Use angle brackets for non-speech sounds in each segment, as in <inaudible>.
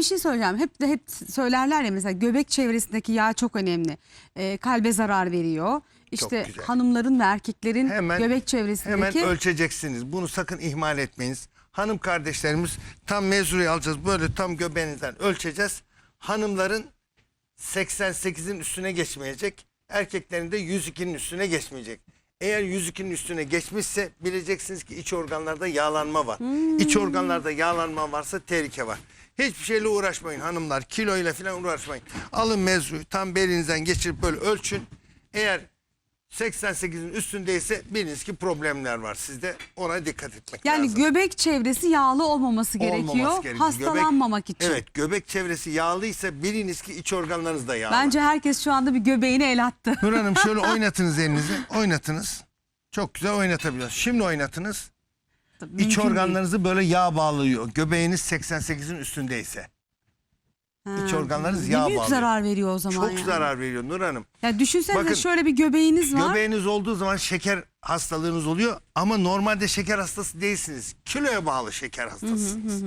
bir şey söyleyeceğim. Hep de hep söylerler ya mesela göbek çevresindeki yağ çok önemli. Ee, kalbe zarar veriyor. İşte güzel. hanımların ve erkeklerin Hemen- göbek çevresindeki Hemen ölçeceksiniz. Bunu sakın ihmal etmeyiniz. Hanım kardeşlerimiz tam mezurayı alacağız. Böyle tam göbeğinizden ölçeceğiz. Hanımların 88'in üstüne geçmeyecek. Erkeklerin de 102'nin üstüne geçmeyecek. Eğer 102'nin üstüne geçmişse bileceksiniz ki iç organlarda yağlanma var. İç organlarda yağlanma varsa tehlike var. Hiçbir şeyle uğraşmayın hanımlar. Kiloyla falan uğraşmayın. Alın mezruyu tam belinizden geçirip böyle ölçün. Eğer 88'in üstündeyse biliniz ki problemler var sizde. Ona dikkat etmek yani lazım. göbek çevresi yağlı olmaması gerekiyor. Olmaması gerekiyor. Hastalanmamak Göbek- için. Evet göbek çevresi yağlıysa biliniz ki iç organlarınız da yağlı. Bence herkes şu anda bir göbeğini el attı. Nur Hanım şöyle <laughs> oynatınız elinizi. Oynatınız. Çok güzel oynatabiliyorsunuz. Şimdi oynatınız. İç Mümkün değil. organlarınızı böyle yağ bağlıyor. Göbeğiniz 88'in üstündeyse. Ha. iç organlarınız Ne yağ büyük bağlıyor. zarar veriyor o zaman Çok yani. zarar veriyor Nur Hanım. Ya düşünsenize Bakın, şöyle bir göbeğiniz var. Göbeğiniz olduğu zaman şeker hastalığınız oluyor ama normalde şeker hastası değilsiniz. Kiloya bağlı şeker hastasısınız.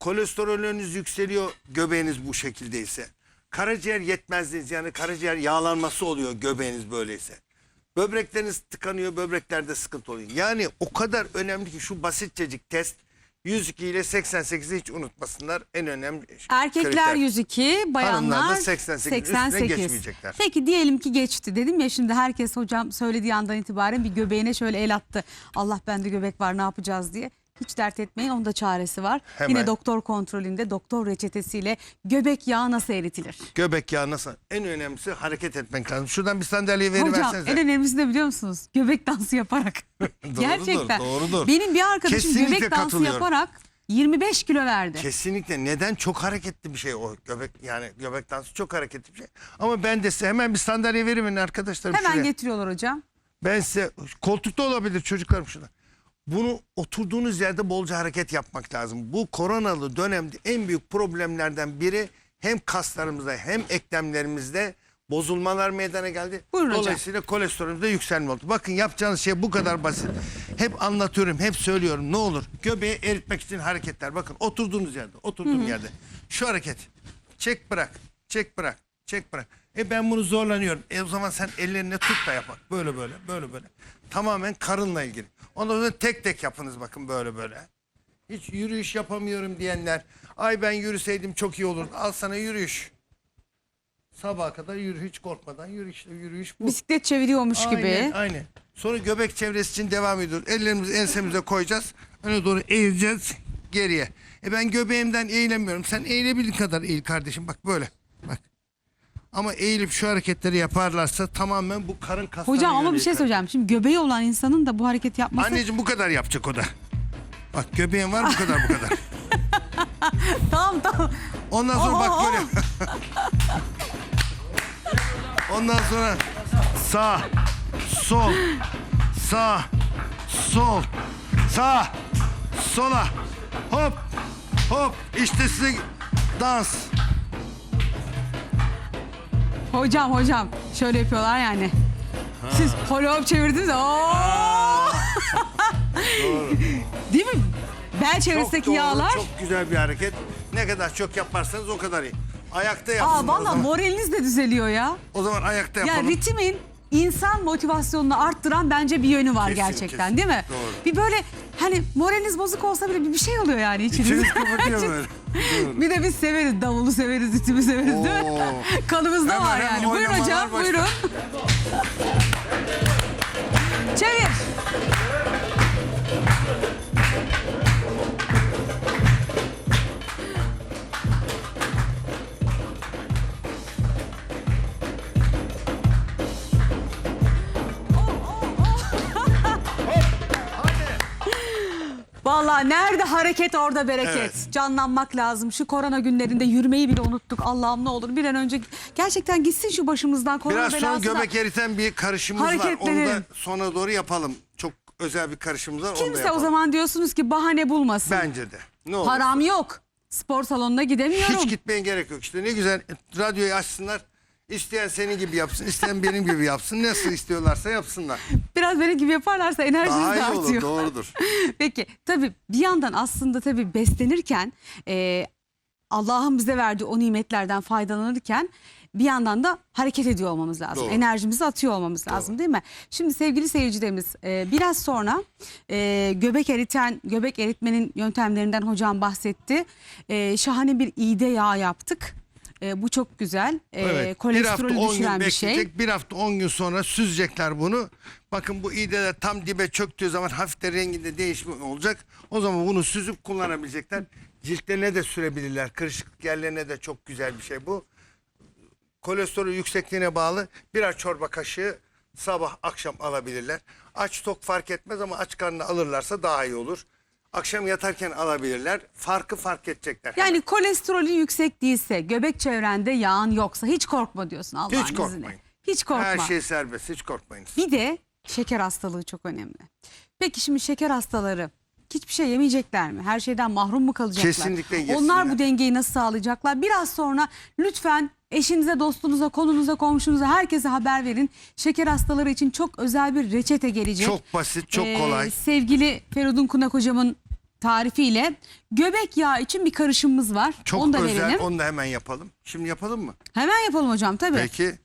Kolesterolünüz yükseliyor göbeğiniz bu şekildeyse. Karaciğer yetmezliğiniz yani karaciğer yağlanması oluyor göbeğiniz böyleyse. Böbrekleriniz tıkanıyor, böbreklerde sıkıntı oluyor. Yani o kadar önemli ki şu basitçecik test 102 ile 88'i hiç unutmasınlar. En önemli Erkekler kriter. 102, bayanlar Hanımlar da 88'in üstüne 88. geçmeyecekler. Peki diyelim ki geçti. Dedim ya şimdi herkes hocam söylediği andan itibaren bir göbeğine şöyle el attı. Allah bende göbek var ne yapacağız diye. Hiç dert etmeyin onun da çaresi var. Hemen. Yine doktor kontrolünde doktor reçetesiyle göbek yağı nasıl eritilir? Göbek yağı nasıl? En önemlisi hareket etmek lazım. Şuradan bir sandalye Hocam veriversenize. en önemlisi de biliyor musunuz? Göbek dansı yaparak. <laughs> Doğrudur, Gerçekten. doğrudur. Benim bir arkadaşım Kesinlikle göbek dansı katılıyorum. yaparak 25 kilo verdi. Kesinlikle. Neden? Çok hareketli bir şey o göbek yani göbek dansı çok hareketli bir şey. Ama ben de size hemen bir sandalye veririm arkadaşlarım Hemen şuraya. getiriyorlar hocam. Ben size koltukta olabilir çocuklarım şurada. Bunu oturduğunuz yerde bolca hareket yapmak lazım. Bu koronalı dönemde en büyük problemlerden biri hem kaslarımızda hem eklemlerimizde bozulmalar meydana geldi. Buyurun hocam. Dolayısıyla kolesterolümüzde yükselme oldu. Bakın yapacağınız şey bu kadar basit. Hep anlatıyorum, hep söylüyorum. Ne olur göbeği eritmek için hareketler. Bakın oturduğunuz yerde, oturduğum yerde. Şu hareket. Çek bırak, çek bırak, çek bırak. E ben bunu zorlanıyorum. E o zaman sen ellerine tut da yap. bak. Böyle böyle, böyle böyle. Tamamen karınla ilgili. Ondan sonra tek tek yapınız bakın böyle böyle. Hiç yürüyüş yapamıyorum diyenler. Ay ben yürüseydim çok iyi olurdu. Al sana yürüyüş. Sabaha kadar yürü hiç korkmadan yürü işte yürüyüş bu. Bisiklet çeviriyormuş gibi. Aynen, aynen. Sonra göbek çevresi için devam ediyoruz. Ellerimizi ensemize koyacağız. Öne doğru eğileceğiz geriye. E ben göbeğimden eğilemiyorum. Sen eğilebildiğin kadar eğil kardeşim. Bak böyle. Ama eğilip şu hareketleri yaparlarsa tamamen bu karın kaslarına Hocam ama bir şey söyleyeceğim. Şimdi göbeği olan insanın da bu hareket yapması... Anneciğim bu kadar yapacak o da. Bak göbeğin var bu kadar bu kadar. <laughs> Tamam tamam. Ondan sonra bak böyle. <laughs> Ondan sonra sağ, sol, sağ, sol, sağ, sola, hop, hop. İşte size dans. Hocam hocam şöyle yapıyorlar yani. Siz holo hop çevirdiniz. Oo! Değil mi? Bel çevresindeki doğru, yağlar. Çok güzel bir hareket. Ne kadar çok yaparsanız o kadar iyi. Ayakta yapsın. Aa o, valla zaman. moraliniz de düzeliyor ya. o zaman ayakta Ya yapalım. ritmin insan motivasyonunu arttıran bence bir yönü var Kesin, gerçekten kesin. değil mi? Doğru. Bir böyle hani moraliniz bozuk olsa bile bir şey oluyor yani içinizde. İçiniz kapatıyor böyle. Doğru. Bir de biz severiz davulu severiz, ritmi severiz değil mi? Oo. <laughs> Kanımızda Hemen, var hemen yani. Buyurun oynamalar hocam, başlar. buyurun. <laughs> Çevir. Vallahi nerede hareket orada bereket. Evet. Canlanmak lazım. Şu korona günlerinde yürümeyi bile unuttuk. Allah'ım ne olur bir an önce gerçekten gitsin şu başımızdan korona Biraz sonra belası da. göbek eriten bir karışımımız var. Onu da sona doğru yapalım. Çok özel bir karışımımız var. Kimse o zaman diyorsunuz ki bahane bulmasın. Bence de. Ne olur. Param yok. Spor salonuna gidemiyorum. Hiç gitmeye gerek yok. İşte ne güzel radyoyu açsınlar. İsteyen senin gibi yapsın, isteyen benim gibi yapsın. Nasıl istiyorlarsa yapsınlar. Biraz benim gibi yaparlarsa enerjiniz Daha de iyi olur, artıyor. doğrudur. <laughs> Peki tabii bir yandan aslında tabii beslenirken e, Allah'ın bize verdiği o nimetlerden faydalanırken bir yandan da hareket ediyor olmamız lazım. Doğru. Enerjimizi atıyor olmamız lazım değil mi? Şimdi sevgili seyircilerimiz e, biraz sonra e, göbek eriten, göbek eritmenin yöntemlerinden hocam bahsetti. E, şahane bir iğde yağı yaptık. E, bu çok güzel. E, Evet. bir hafta kolesterolü 10 düşüren gün bir şey. Bir hafta 10 gün sonra süzecekler bunu. Bakın bu iğdeler tam dibe çöktüğü zaman hafif de renginde değişme olacak. O zaman bunu süzüp kullanabilecekler. Ciltlerine de sürebilirler. Kırışıklık yerlerine de çok güzel bir şey bu. Kolesterol yüksekliğine bağlı birer çorba kaşığı sabah akşam alabilirler. Aç tok fark etmez ama aç karnına alırlarsa daha iyi olur. Akşam yatarken alabilirler. Farkı fark edecekler. Yani kolesterolün yüksek değilse, göbek çevrende yağın yoksa hiç korkma diyorsun Allah'ın Hiç izniyle. korkmayın. Hiç korkma. Her şey serbest hiç korkmayın. Bir de şeker hastalığı çok önemli. Peki şimdi şeker hastaları hiçbir şey yemeyecekler mi? Her şeyden mahrum mu kalacaklar? Kesinlikle yesinler. Onlar bu dengeyi nasıl sağlayacaklar? Biraz sonra lütfen eşinize, dostunuza, kolunuza, komşunuza herkese haber verin. Şeker hastaları için çok özel bir reçete gelecek. Çok basit, çok Ee, kolay. Sevgili Feridun Kunak hocamın tarifiyle göbek yağı için bir karışımımız var. Çok Onu da özel. verelim. Onu da hemen yapalım. Şimdi yapalım mı? Hemen yapalım hocam tabii. Peki.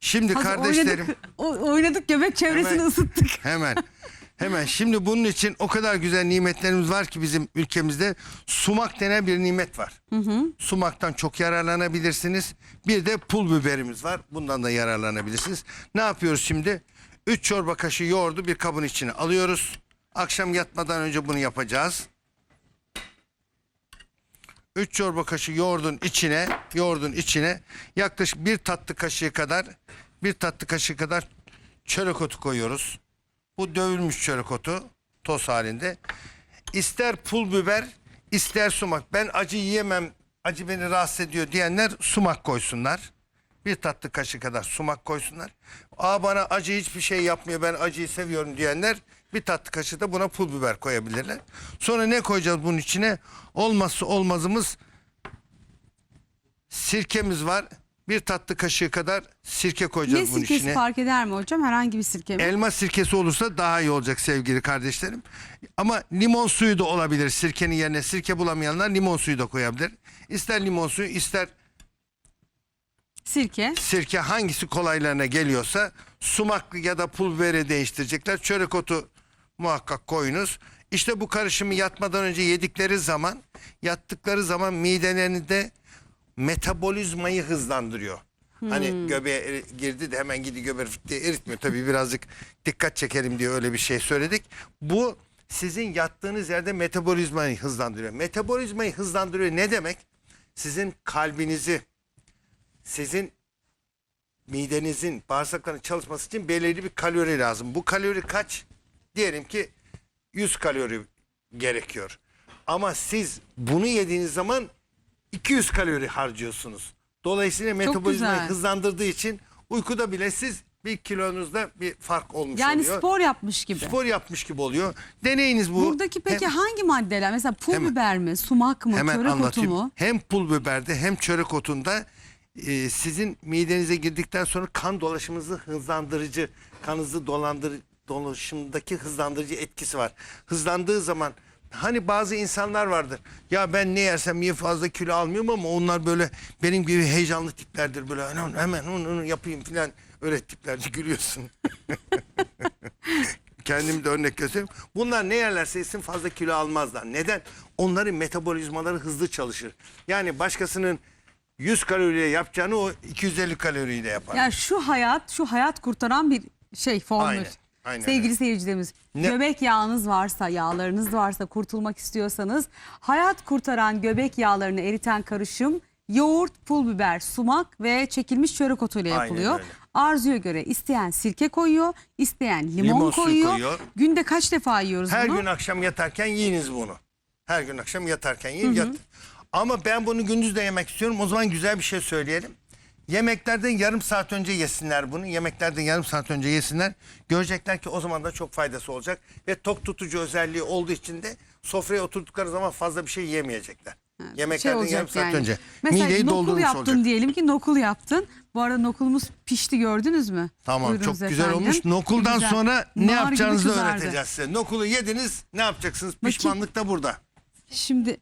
Şimdi Hazır kardeşlerim Oynadık, <laughs> o- oynadık göbek çevresini Hemen. ısıttık. hemen <laughs> hemen şimdi bunun için o kadar güzel nimetlerimiz var ki bizim ülkemizde sumak denen bir nimet var. Sumaktan çok yararlanabilirsiniz. Bir de pul biberimiz var. Bundan da yararlanabilirsiniz. Ne yapıyoruz şimdi? 3 çorba kaşığı yoğurdu bir kabın içine alıyoruz. Akşam yatmadan önce bunu yapacağız. 3 çorba kaşığı yoğurdun içine, yoğurdun içine yaklaşık bir tatlı kaşığı kadar bir tatlı kaşığı kadar çörek otu koyuyoruz. Bu dövülmüş çörek otu toz halinde. İster pul biber, ister sumak. Ben acı yiyemem, acı beni rahatsız ediyor diyenler sumak koysunlar. Bir tatlı kaşığı kadar sumak koysunlar. Aa bana acı hiçbir şey yapmıyor ben acıyı seviyorum diyenler bir tatlı kaşığı da buna pul biber koyabilirler. Sonra ne koyacağız bunun içine? Olmazsa olmazımız sirkemiz var. Bir tatlı kaşığı kadar sirke Ne koyacağız bunun sirkesi içine. fark eder mi hocam? Herhangi bir sirke mi? Elma sirkesi olursa daha iyi olacak sevgili kardeşlerim. Ama limon suyu da olabilir. Sirkenin yerine sirke bulamayanlar limon suyu da koyabilir. İster limon suyu ister Sirke. sirke hangisi kolaylarına geliyorsa sumak ya da pul biberi değiştirecekler. Çörek otu muhakkak koyunuz. İşte bu karışımı yatmadan önce yedikleri zaman yattıkları zaman midelerinde metabolizmayı hızlandırıyor. Hani göbeğe eri- girdi de hemen gidi göbeği diye eritmiyor. Tabii birazcık dikkat çekerim diye öyle bir şey söyledik. Bu sizin yattığınız yerde metabolizmayı hızlandırıyor. Metabolizmayı hızlandırıyor ne demek? Sizin kalbinizi, sizin midenizin, bağırsakların çalışması için belirli bir kalori lazım. Bu kalori kaç? Diyelim ki 100 kalori gerekiyor. Ama siz bunu yediğiniz zaman 200 kalori harcıyorsunuz. Dolayısıyla metabolizmayı güzel. hızlandırdığı için uykuda bile siz bir kilonuzda bir fark olmuş Yani oluyor. spor yapmış gibi. Spor yapmış gibi oluyor. Deneyiniz bu. Buradaki peki Hem- hangi maddeler? Mesela pul Hemen- biber mi? Sumak mı? Hemen Çörek otu anlatayım. mu? Hem pul biberde hem çörek otunda e, sizin midenize girdikten sonra kan dolaşımınızı hızlandırıcı, kanınızı dolandır dolaşımdaki hızlandırıcı etkisi var. Hızlandığı zaman hani bazı insanlar vardır. Ya ben ne yersem yiye fazla kilo almıyorum ama onlar böyle benim gibi heyecanlı tiplerdir. Böyle hemen hemen onu, onu yapayım falan öyle tiplerce <laughs> gülüyorsun. <laughs> Kendimi de örnek göstereyim. Bunlar ne yerlerse yesin fazla kilo almazlar. Neden? Onların metabolizmaları hızlı çalışır. Yani başkasının 100 kaloriyle yapacağını o 250 kaloriyle yapar. Ya şu hayat, şu hayat kurtaran bir şey formül. Aynen, aynen Sevgili öyle. seyircilerimiz, Ne- göbek yağınız varsa, yağlarınız varsa kurtulmak istiyorsanız hayat kurtaran göbek yağlarını eriten karışım yoğurt, pul biber, sumak ve çekilmiş çörek otuyla Aynen yapılıyor. öyle. Arzuya göre isteyen sirke koyuyor, isteyen limon, Limon koyuyor. koyuyor. Günde kaç defa yiyoruz Her bunu? gün akşam yatarken yiyiniz bunu. Her gün akşam yatarken yiyin. Yat. Ama ben bunu gündüz de yemek istiyorum. O zaman güzel bir şey söyleyelim. Yemeklerden yarım saat önce yesinler bunu. Yemeklerden yarım saat önce yesinler. Görecekler ki o zaman da çok faydası olacak. Ve tok tutucu özelliği olduğu için de sofraya oturdukları zaman fazla bir şey yemeyecekler. şey Yemeklerden olacak yarım saat yani. önce. Mesela Mideyi nokul yaptın olacak. diyelim ki nokul yaptın. Bu arada nokulumuz pişti gördünüz mü? Tamam Buyurunuz çok güzel efendim. olmuş. Nokuldan Güzel. sonra ne Nar yapacağınızı öğreteceğiz size. Nokulu yediniz ne yapacaksınız? Pişmanlık da burada. Şimdi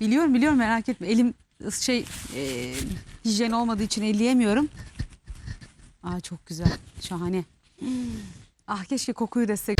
biliyorum biliyorum merak etme elim şey e, hijyen olmadığı için elleyemiyorum. Aa çok güzel. Şahane. Ah keşke kokuyu destek.